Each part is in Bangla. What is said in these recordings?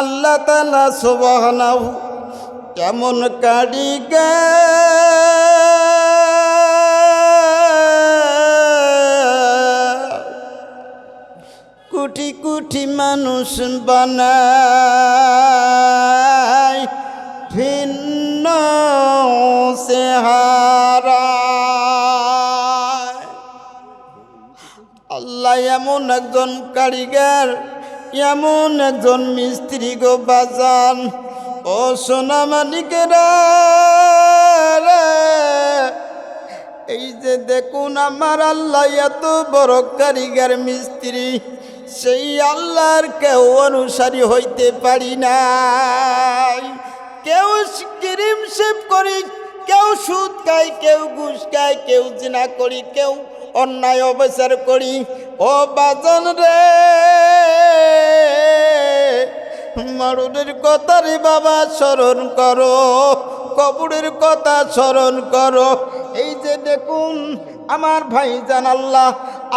আল্লাহ তালা সুবহানাহু কেমন কারিগর। কুটি কুটি মানুষ বানায় ভিন্ন চেহারা। আল্লাহ এমন একজন কারিগর এমন একজন মিস্ত্রি গো বাজান। ও সোনা এই যে দেখুন আমার আল্লাহ এত বড় কারিগর মিস্ত্রি, সেই আল্লাহর কেউ অনুসারী হইতে পারি নাই। কেউ ক্রিম সেভ করি, কেউ সুদ খায় কেউ ঘুষ খায় কেউ জিনা করি, কেউ অন্যায় অবচার করি। ও বাজন রে মরুদের কথা রে বাবা স্মরণ করো, কবরের কথা স্মরণ করো। এই যে দেখুন, আমার ভাই জান আল্লাহ,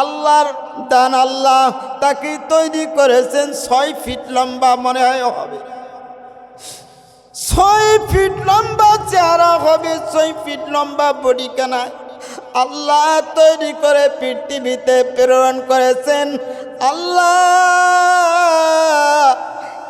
আল্লাহর দান আল্লাহ তাকে তৈরি করেছেন। ছয় ফিট লম্বা মনে হয় হবে। ছয় ফিট লম্বা চেহারা হবে, ছয় ফিট লম্বা বডি কেনা। আল্লাহ তৈরি করে পৃথিবীতে প্রেরণ করেছেন। আল্লাহ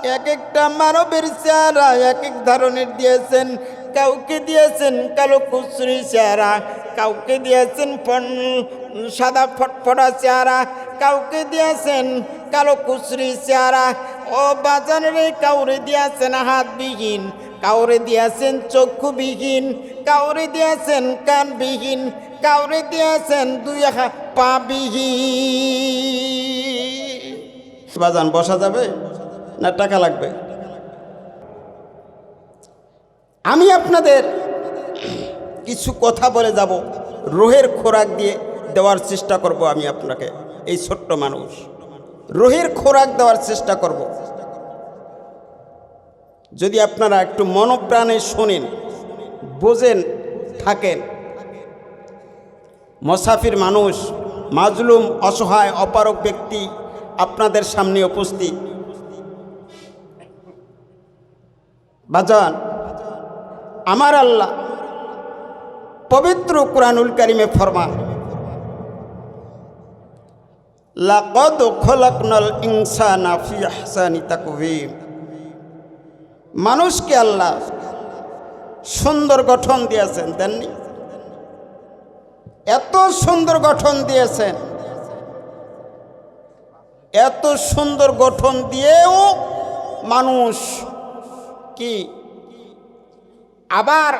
এক একটা মানবের চেহারা এক এক ধরনের দিয়েছেন। কাউকে দিয়েছেন কালো কুচরি চেহারা, কাউকে দিয়েছেন ফন- সাদা ফটফটা চেহারা, কাউকে দিয়েছেন কালো কুচরি চেহারা। ও বাজারে কাউরে দিয়েছেন হাতবিহীন, কাউরে দিয়েছেন চক্ষুবিহীন, কাউরে দিয়েছেন কানবিহীন, কাউরে দিয়েছেন দুই হা- পা বিহীন। বাজান, বসা যাবে? না টাকা লাগবে? আমি আপনাদের কিছু কথা বলে যাব, রোহের খোরাক দিয়ে দেওয়ার চেষ্টা করব আমি আপনাকে, এই ছোট্ট মানুষ। রোহের খোরাক দেওয়ার চেষ্টা করব। যদি আপনারা একটু মনপ্রাণে শোনেন, বোঝেন, থাকেন। মসাফির মানুষ, মাজলুম, অসহায় অপারক ব্যক্তি আপনাদের সামনে উপস্থিত। বাজান, আমার আল্লাহ পবিত্র কোরআনুল কারিমে ফরমান, লাকদ খলাকনাল ইনসানা ফি আহসানি তাকভীম মানুষকে আল্লাহ সুন্দর গঠন দিয়েছেন, দেননি? এত সুন্দর গঠন দিয়েছেন, এত সুন্দর গঠন দিয়েও মানুষ কি? আবার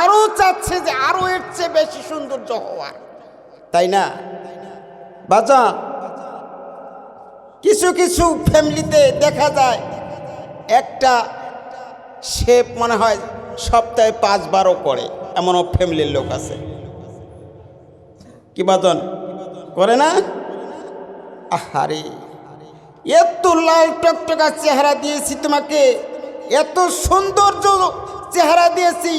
আরও চাচ্ছে যে আরও এর চেয়ে বেশি সৌন্দর্য হওয়ার। তাই না? বাজা। কিছু কিছু ফ্যামিলিতে দেখা যায়, একটা শেপ মনে হয় সপ্তাহে পাঁচবারও করে, এমনও ফ্যামিলির লোক আছে। কি বাদন? করে না? আহারে, এত লাল টকটকা চেহারা দিয়েছি তোমাকে। এত সৌন্দর্য চেহারা দিয়েছি,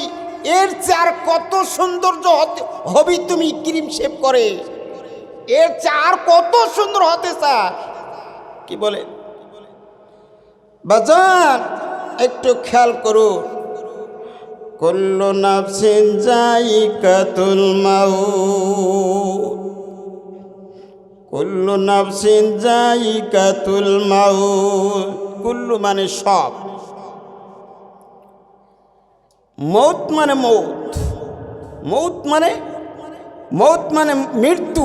এর চার কত সৌন্দর্য হবি তুমি ক্রিম শেপ করে? এর চার কত সুন্দর হতে চাস কি বলে? বাজান, একটু খেয়াল করুন কুল্লু নাফসিন জাইকাতুল মাউত। কুল্লু নাফসিন জাইকাতুল মাউত। কুল্লু মানে সব। মৌত মানে মৌত মৌত মানে মৌত মানে মৃত্যু।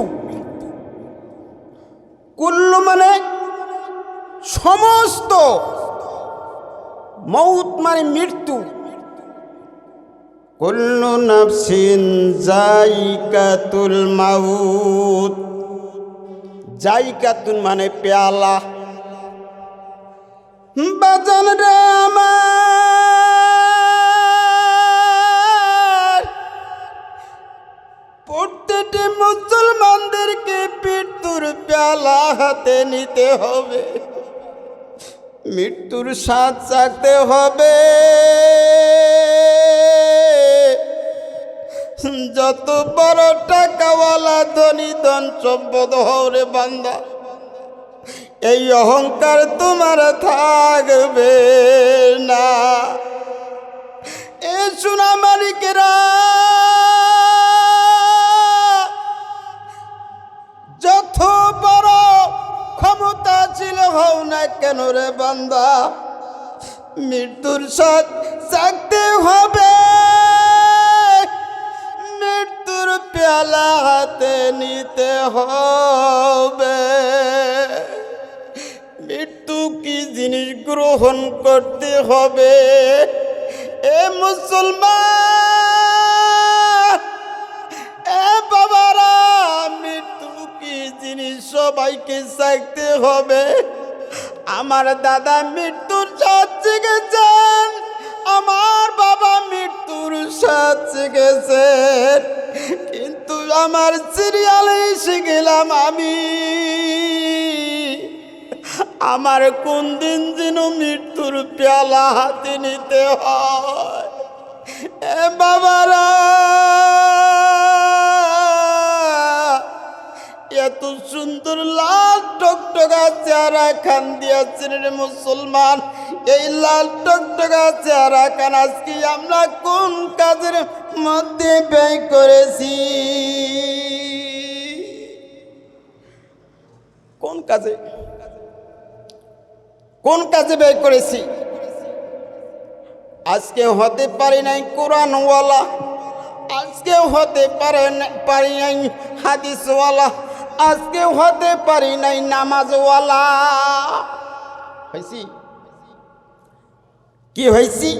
কুল্লু মানে সমস্ত, মৌত মানে মৃত্যু। কুল্লু নাফসিন জাইকাতুল মাউত। জাইকাতুন মানে পেয়ালা। বাজান রে আমার। একটি মুসলমানদেরকে মৃত্যুর প্যালা হাতে নিতে হবে। মৃত্যুর সাঁত চাকতে হবে। যত বড় টাকাওয়ালা, ধনী, ধন সম্পদ হরে বান্দা, এই অহংকার তোমার থাকবে না। এ সুনামারিকেরা হও না কেন রে বান্দা? মৃত্যুর সাথ থাকতে হবে। মৃত্যুর পেয়ালা হাতে নিতে হবে। মৃত্যু কি জিনিস গ্রহণ করতে হবে? এ মুসলমান, এ বাবারা, মৃত্যু কি জিনিস সবাইকে চাইতে হবে? আমার দাদা মৃত্যুর সাথে গেছেন, আমার বাবা মৃত্যুর সাথে গেছেন, কিন্তু আমার সিরিয়ালে এসে গেলাম আমি। আমার কোন দিন যেন মৃত্যুর পেয়ালা হাতে নিতে হয়? বাবারা! এত সুন্দর লাল টকটকা চেহারা খান দিয়েছেন রে মুসলমান। এই লাল টকটকা চেহারা খান, আজকে আমরা কোন কাজের মধ্যে ব্যয় করেছি? কোন কাজে? কোন কাজে ব্যয় করেছি? আজকে হতে পারি নাই কোরআনওয়ালা, আজকে হতে পারে পারি নাই হাদিসওয়ালা। আজকে হতে পারি নাই নামাজওয়ালা। হয়েছি কি হয়েছি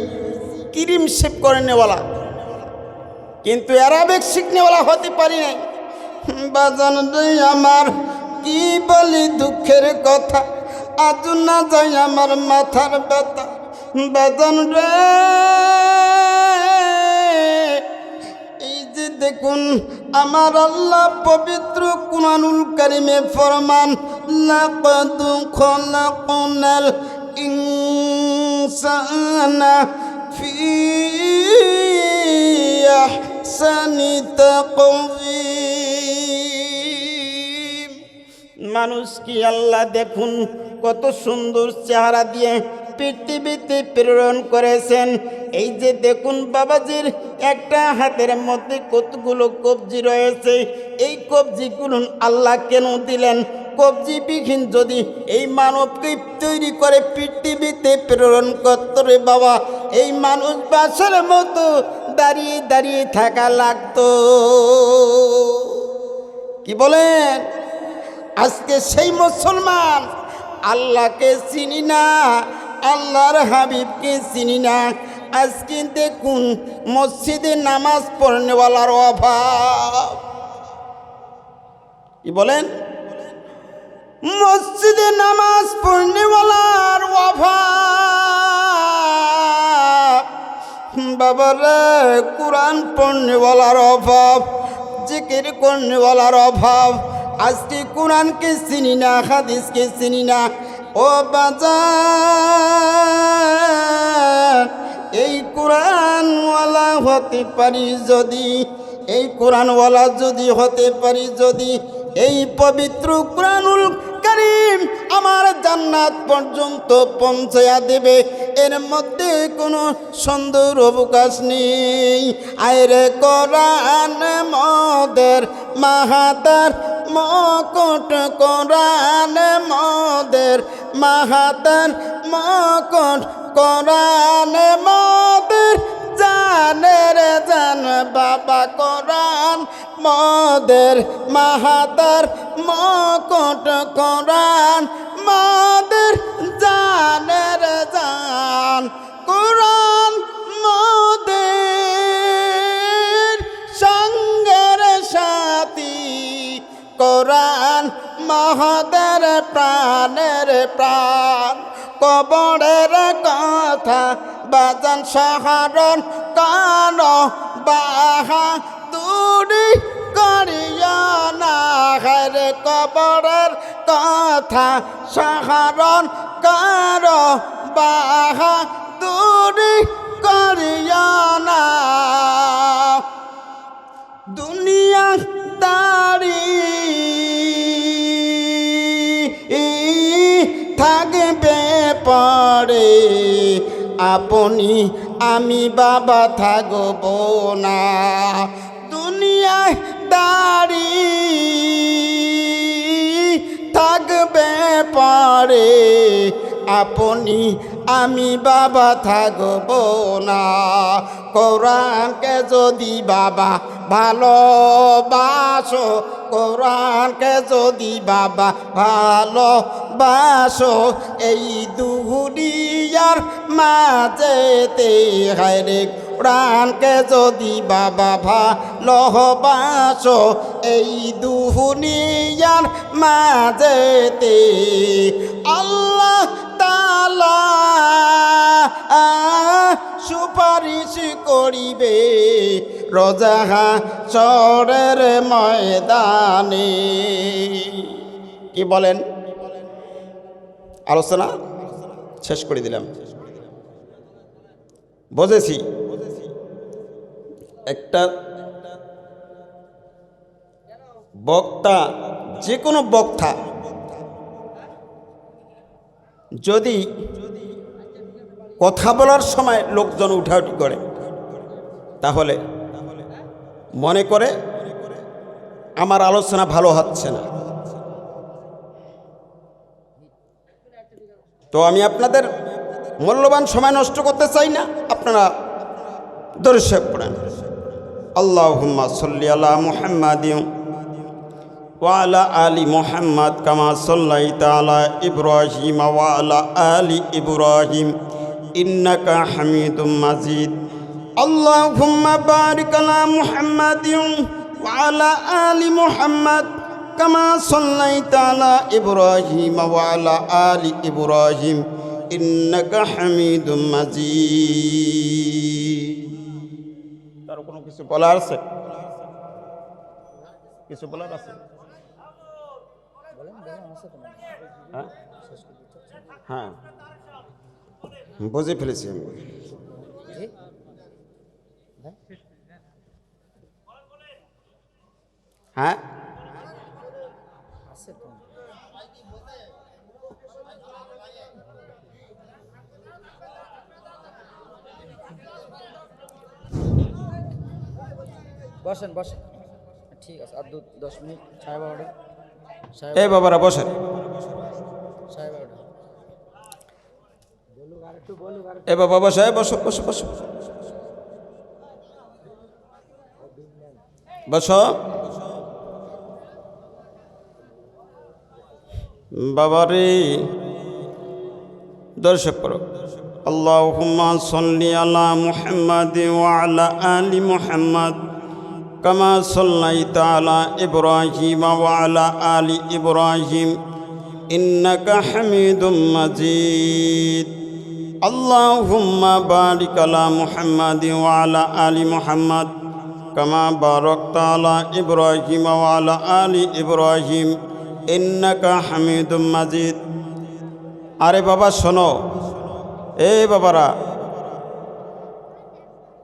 ক্রিম শেপ করে নেওয়ালা। কিন্তু অ্যারাবিক শিখনেওয়ালা হতে পারি নাই। বাজান আমার, কি বলি দুঃখের কথা? আজ না যাই আমার মাথার ব্যথা। বাজান রে এই যে দেখুন আমার আল্লাহ পবিত্র কুরআনুল কারিমে ফরমান মানুষ কি আল্লাহ দেখুন কত সুন্দর চেহারা দিয়ে পৃথিবীতে প্রেরণ করেছেন। এই যে দেখুন বাবাজির একটা হাতের মধ্যে কতগুলো কবজি রয়েছে। এই কবজিগুলো আল্লাহ কেন দিলেন? কবজি বিহীন যদি এই মানবকে তৈরি করে পৃথিবীতে প্রেরণ করত রে বাবা, এই মানুষ বাসের মতো দাঁড়িয়ে দাঁড়িয়ে থাকা লাগতো। কি বলেন? আজকে সেই মুসলমান আল্লাহকে চিনি না আল্লাহর হাবিবকে চিনি না। আজকে দেখুন মসজিদে নামাজ পড়নেওয়ালার অভাব। কি বলেন? মসজিদে নামাজ পড়নেওয়ালার অভাব। বাবারে কোরআন পড়নেওয়ালার অভাব, জিকির করনেওয়ালার অভাব। আজকে কোরআনকে চিনি না, হাদিসকে চিনি না। ও বাজার, এই কোরআনওয়ালা হতে পারি যদি, এই কোরআনওয়ালা যদি হতে পারি যদি, এই পবিত্র কোরআনুল করিম আমার জান্নাত পর্যন্ত পৌঁছায়া দেবে। এর মধ্যে কোনো সুন্দর অবকাশ নেই। আয়রে কোরআন মদের মাহাতার মকট কোরআন মদের মাহাতার মকট কোরআন মদের জানের জান বাবা কোরআন মদের মাহাতার মকট কোরআন মদের জানের জান কোরআন মদের কোরআন মহদের প্রাণের প্রাণ। কবরের কথা বাজান সাহারণ কান বাহা। দূরি করিয়া না হেরে কবরের কথা সাহারণ কার বাহা। দূরি করিয়া না দুনিয়া দাড়ি থাকবে পরে। আপনি আমি বাবা থাকব না। দুনিয়ায় দাড়ি থাকবে পারে। আপনি আমি বাবা থাকব না। কোরআনকে যদি বাবা ভালোবাসো, কোরআনকে যদি বাবা ভালোবাসো, এই দুহুরিয়ার মাঝেতে হায়রে কোরআনকে যদি বাবা ভালোবাসো, এই দুহুনিয়ার মাঝেতে আল্লাহ তালা সুপারিশ করিবে রজাহা চরের ময়দানে। কি বলেন? আলোচনা শেষ করে দিলাম। বুঝেছি। একটা বক্তা, যে কোনো বক্তা যদি কথা বলার সময় লোকজন উঠাউটি করে, তাহলে মনে করে আমার আলোচনা ভালো হচ্ছে না। তো আমি আপনাদের মূল্যবান সময় নষ্ট করতে চাই না, আপনারা দর্শক পড়েন। আল্লাহুম্মা সাল্লি আলা মুহাম্মাদিন ওয়া আলা মুহাম্মাদ কামা সাল্লাইতা আলা ইব্রাহিম ওয়া আলা ইব্রাহিম, ইন্নাকা হামিদুম মাজিদ। আলা মুহাম্মাদিন ওয়া আলা আলি মুহাম্মাদ কামা সাল্লাইতা আলা ইব্রাহিম ওয়া আলা আলি ইব্রাহিম, ইন্নাকা হামিদুম মাজিদ। তার কোনো কিছু বলার আছে? কিছু বলার আছে? হ্যাঁ? হ্যাঁ বুঝে ফেলেছি আমি। হ্যাঁ। বসেন বসেন। ঠিক আছে আর দু দশ মিনিট বারোটা। সাড়ে এই বাবারা বসেন। এ বাবা বসো এ বসো বসো বসো। বসো। বাবারে দর্শক করো আল্লাহুম্মা সাল্লি আলা মুহাম্মাদ আলি মুহাম্মাদ কামা সাল্লাইতা আলা ইব্রাহিম ওয়া আলা আলি ইব্রাহিম ইন্নাকা হামিদুম মাজিদ اللهم بارك على محمد وعلى آل محمد كما باركت على إبراهيم وعلى آل إبراهيم إنك حميد مجيد আরে বাবা শোনো এ বাবারা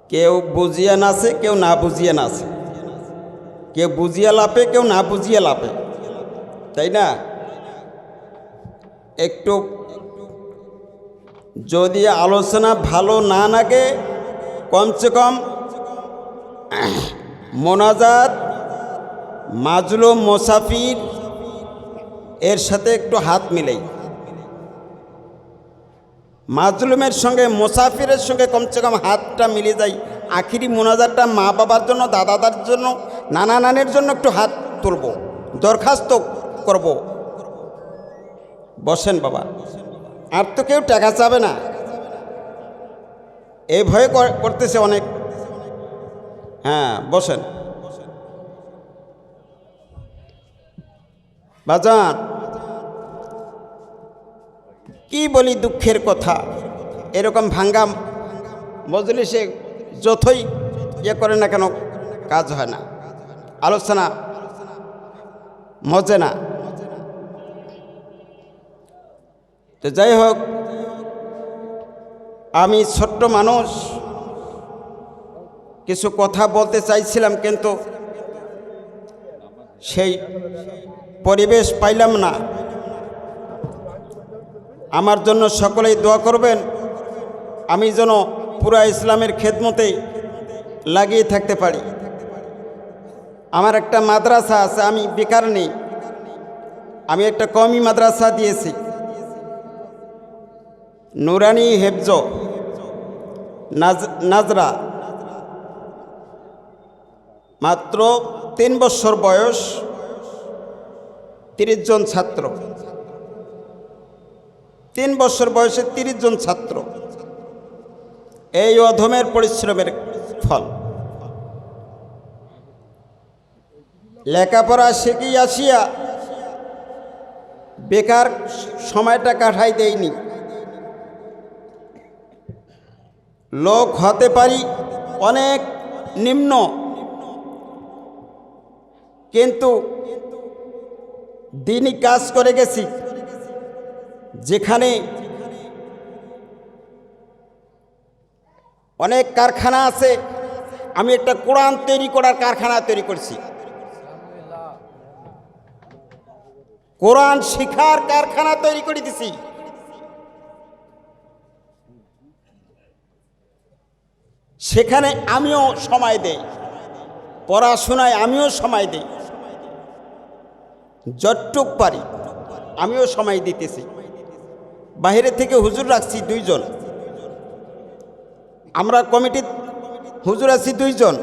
কেউ বুঝিয়ে নাচে কেউ না বুঝিয়ে নাচে কেউ বুঝিয়ে লাপে, কেউ না বুঝিয়ে লাপে। তাই না? একটু যদি আলোচনা ভালো না লাগে কমসে কম মোনাজাত, মাজলুম, মোসাফির, এর সাথে একটু হাত মিলেই। মাজলুমের সঙ্গে, মোসাফিরের সঙ্গে কমসে কম হাতটা মিলে যায়। আখিরি মোনাজারটা মা বাবার জন্য, দাদাদার জন্য নানা নানের জন্য একটু হাত তুলব, দরখাস্ত করব। বসেন বাবা, আর তো কেউ টাকা চাবে না। এই ভয়ে করতেছে অনেক। হ্যাঁ বসেন। বাজান, কি বলি দুঃখের কথা? এরকম ভাঙ্গা মজলিসে যথই ইয়ে করে না কেন, কাজ হয় না। আলোচনা মজে না তো যাই হোক, আমি ছোট্ট মানুষ, কিছু কথা বলতে চাইছিলাম কিন্তু সেই পরিবেশ পাইলাম না। আমার জন্য সকলেই দোয়া করবেন, আমি যেন পুরা ইসলামের খেদমতে লাগিয়ে থাকতে পারি। আমার একটা মাদ্রাসা আছে, আমি বেকার নেই। আমি একটা কমি মাদ্রাসা দিয়েছি। নুরানি হেফজ, নাজ, নাজরা। মাত্র তিন বছর বয়স, তিরিশ জন ছাত্র। তিন বছর বয়সে তিরিশ জন ছাত্র। এই অধমের পরিশ্রমের ফল। লেখাপড়া শিখি আসিয়া বেকার সময়টা কাটাই দেয়নি লোক হতে পারি অনেক নিম্ন, কিন্তু দিনই কাজ করে গেছি, যেখানে অনেক কারখানা আছে, আমি একটা কোরআন তৈরি করার কারখানা তৈরি করছি। কোরআন শিখার কারখানা তৈরি করে দিছি। সেখানে আমিও সময় দেই, পড়াশোনায় আমিও সময় দেই, যতটুক পারি আমিও সময় দিতেছি। বাইরে থেকে হুজুর রাখছি দুইজন। আমরা কমিটির হুজুর আছি দুইজন।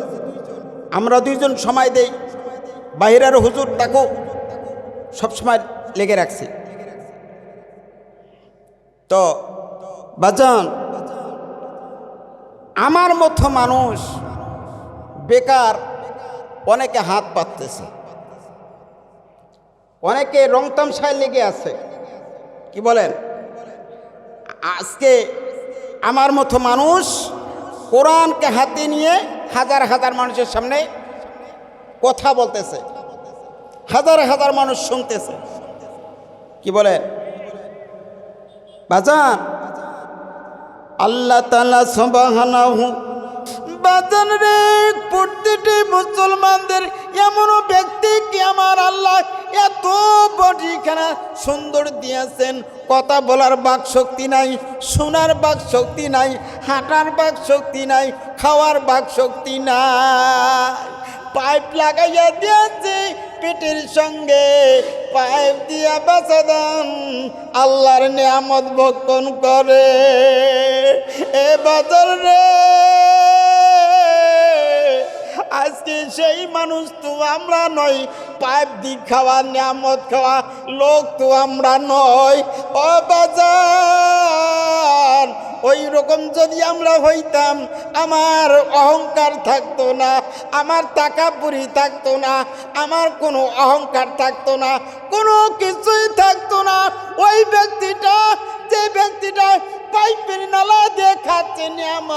আমরা দুইজন সময় দেই। বাহিরের হুজুর তাকেও সবসময় লেগে রাখছি। তো, বাজান, আমার মতো মানুষ বেকার অনেকে হাত পাততেছে। অনেকে রং তামসায় লেগে আছে। কি বলেন? আজকে আমার মতো মানুষ কোরআনকে হাতে নিয়ে হাজার হাজার মানুষের সামনে কথা বলতেছে। হাজার হাজার মানুষ শুনতেছে। কি বলে? বাজান। আল্লাহ তালা সবাহানাহু। বাজান রে প্রতিটি মুসলমানদের এমনও ব্যক্তি কি আমার আল্লাহ এত বডিখানা সুন্দর দিয়েছেন? কথা বলার বাক শক্তি নাই, শোনার বাক শক্তি নাই, হাঁটার বাক শক্তি নাই, খাওয়ার বাক শক্তি নাই। পাইপ লাগাইয়া দিয়েছে পেটের সঙ্গে। পাইপ দিয়া বাঁচা আল্লাহর নিয়ামত ভক্ষণ করে। এ বাজার রে, আজকে সেই মানুষ তো আমরা নই। পাইপ দি খাওয়া, নিয়ামত খাওয়া, লোক তো আমরা নই। ও বাজার ওই রকম যদি আমরা হইতাম, আমার অহংকার থাকতো না, আমার টাকা পুরি থাকতো না, আমার কোনো অহংকার থাকতো না, কোনো কিছুই থাকতো না। ওই ব্যক্তিটা, যে ব্যক্তিটা পাইপের নালা দিয়ে খাচ্ছে নিয়াম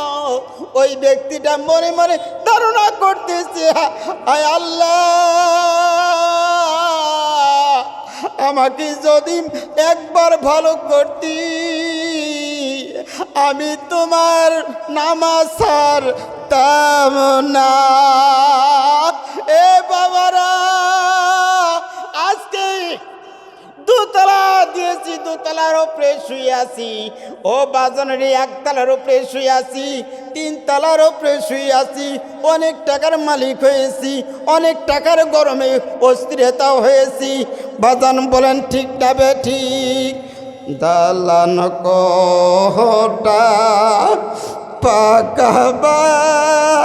ওই ব্যক্তিটা মনে মনে ধারণা করতেছে আয় আল্লাহ, আমাকে যদি একবার ভালো করতি। আমি তোমার নামাজ তাম না। এ বাবারা, আজকে দুতলা দিয়েছি, দুতলার উপরে শুয়ে আছি। ও বাজনের একতলার উপরে শুয়ে আছি, তিন তলার উপরে শুয়ে আছি। অনেক টাকার মালিক হয়েছি, অনেক টাকার গরমে অস্থিরতাও হয়েছি। বাজান বলেন, ঠিক যাবে ঠিক? দালান কোটা পাকা বাড়ি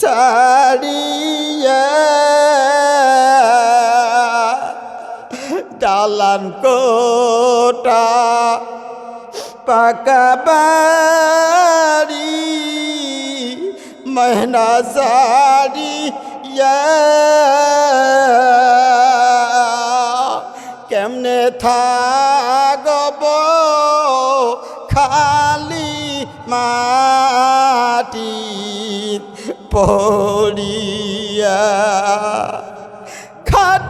সারিয়া দালান কোটা পাকাবাড়ি মহনা সারি কেমনে থাকব খালি মাটি পড়িয়া। খাট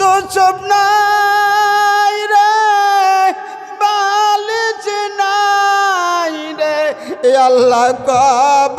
তো সব নাই রে বালিশ নাই রে আল্লাহ কব